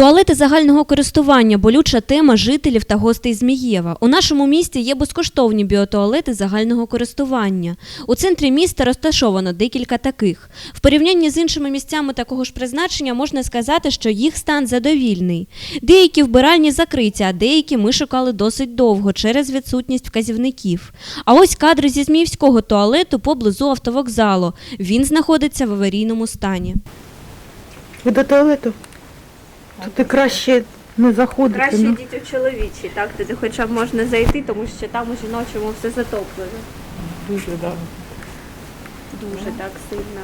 Туалети загального користування болюча тема жителів та гостей Змієва. У нашому місті є безкоштовні біотуалети загального користування. У центрі міста розташовано декілька таких. В порівнянні з іншими місцями такого ж призначення можна сказати, що їх стан задовільний. Деякі вбиральні закриті, а деякі ми шукали досить довго через відсутність вказівників. А ось кадри зі Зміївського туалету поблизу автовокзалу. Він знаходиться в аварійному стані. Ви до туалету? Туди краще не заходити. Краще ну. йдіть у чоловічі, так туди хоча б можна зайти, тому що там у жіночому все затоплено. Дуже, да. Дуже так сильно.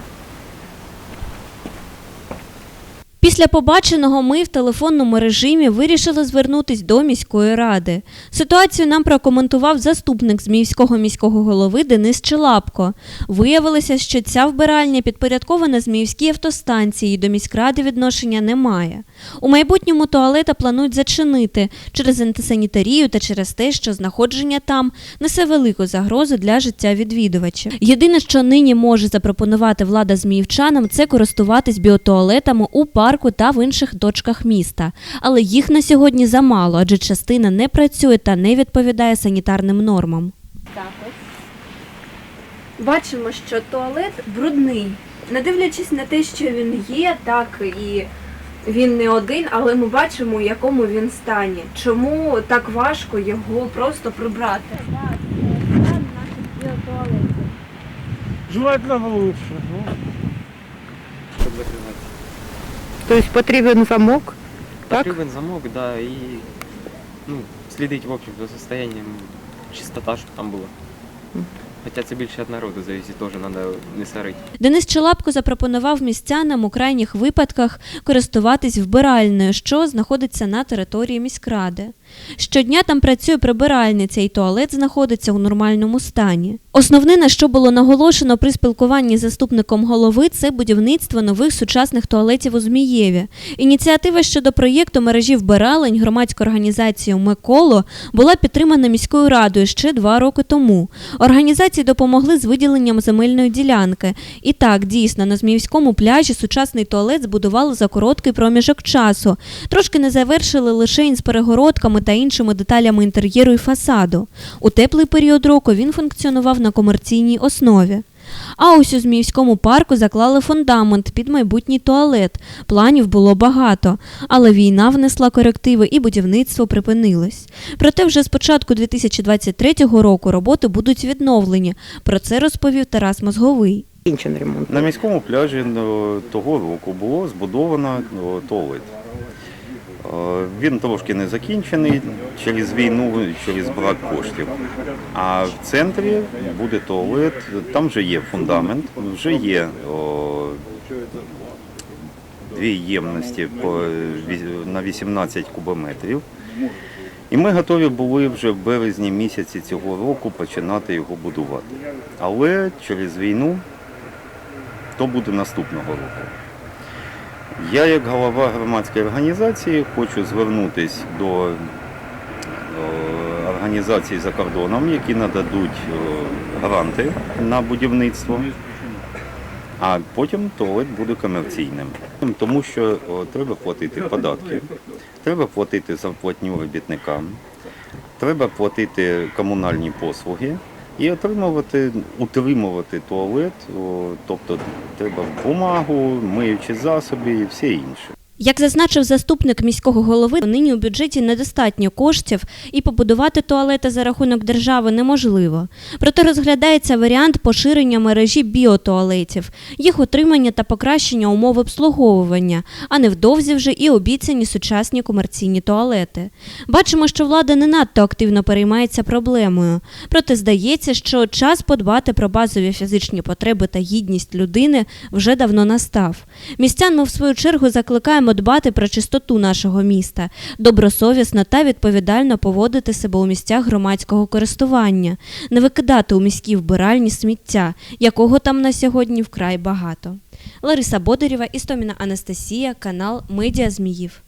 Після побаченого ми в телефонному режимі вирішили звернутись до міської ради. Ситуацію нам прокоментував заступник Зміївського міського голови Денис Челапко. Виявилося, що ця вбиральня підпорядкована Зміївській автостанції і до міськради відношення немає. У майбутньому туалета планують зачинити через антисанітарію та через те, що знаходження там несе велику загрозу для життя відвідувачів. Єдине, що нині може запропонувати влада зміївчанам, це користуватись біотуалетами у парку та в інших точках міста. Але їх на сьогодні замало, адже частина не працює та не відповідає санітарним нормам. Так ось. Бачимо, що туалет брудний. Не дивлячись на те, що він є, так і він не один, але ми бачимо, у якому він стані. Чому так важко його просто прибрати? Желательно лучше. Ну, Тобто потрібен замок, так? Потрібен замок, да, і ну, слідить, в общем, за состоянием чистота, щоб там було. Хоча це більше від народу зависить, теж треба не сорити. Денис Челапко запропонував містянам у крайніх випадках користуватись вбиральною, що знаходиться на території міськради. Щодня там працює прибиральниця, і туалет знаходиться у нормальному стані. Основне, на що було наголошено при спілкуванні з заступником голови, це будівництво нових сучасних туалетів у Змієві. Ініціатива щодо проєкту мережі вбиралень громадською організацією Меколо була підтримана міською радою ще два роки тому. Організації допомогли з виділенням земельної ділянки. І так, дійсно, на Зміївському пляжі сучасний туалет збудували за короткий проміжок часу. Трошки не завершили лише з перегородками та іншими деталями інтер'єру і фасаду. У теплий період року він функціонував на комерційній основі. А ось у Зміївському парку заклали фундамент під майбутній туалет. Планів було багато, але війна внесла корективи і будівництво припинилось. Проте вже з початку 2023 року роботи будуть відновлені. Про це розповів Тарас Мозговий. Ремонт. На міському пляжі ну, того року було збудовано ну, туалет. Е, Він трошки не закінчений через війну, через брак коштів. А в центрі буде туалет, там вже є фундамент, вже є о, дві ємності по, на 18 кубометрів. І ми готові були вже в березні місяці цього року починати його будувати. Але через війну то буде наступного року. Я, як голова громадської організації, хочу звернутися до організацій за кордоном, які нададуть гранти на будівництво, а потім туалет буде комерційним. Тому що треба платити податки, треба платити зарплатню робітникам, треба платити комунальні послуги і отримувати, утримувати туалет, тобто треба бумагу, миючі засоби і все інше. Як зазначив заступник міського голови, нині у бюджеті недостатньо коштів і побудувати туалети за рахунок держави неможливо. Проте розглядається варіант поширення мережі біотуалетів, їх отримання та покращення умов обслуговування, а невдовзі вже і обіцяні сучасні комерційні туалети. Бачимо, що влада не надто активно переймається проблемою. Проте здається, що час подбати про базові фізичні потреби та гідність людини вже давно настав. Містян ми в свою чергу закликаємо дбати про чистоту нашого міста, добросовісно та відповідально поводити себе у місцях громадського користування, не викидати у міські вбиральні сміття, якого там на сьогодні вкрай багато. Лариса Бодарєва, Істоміна Анастасія, канал Медіа Зміїв.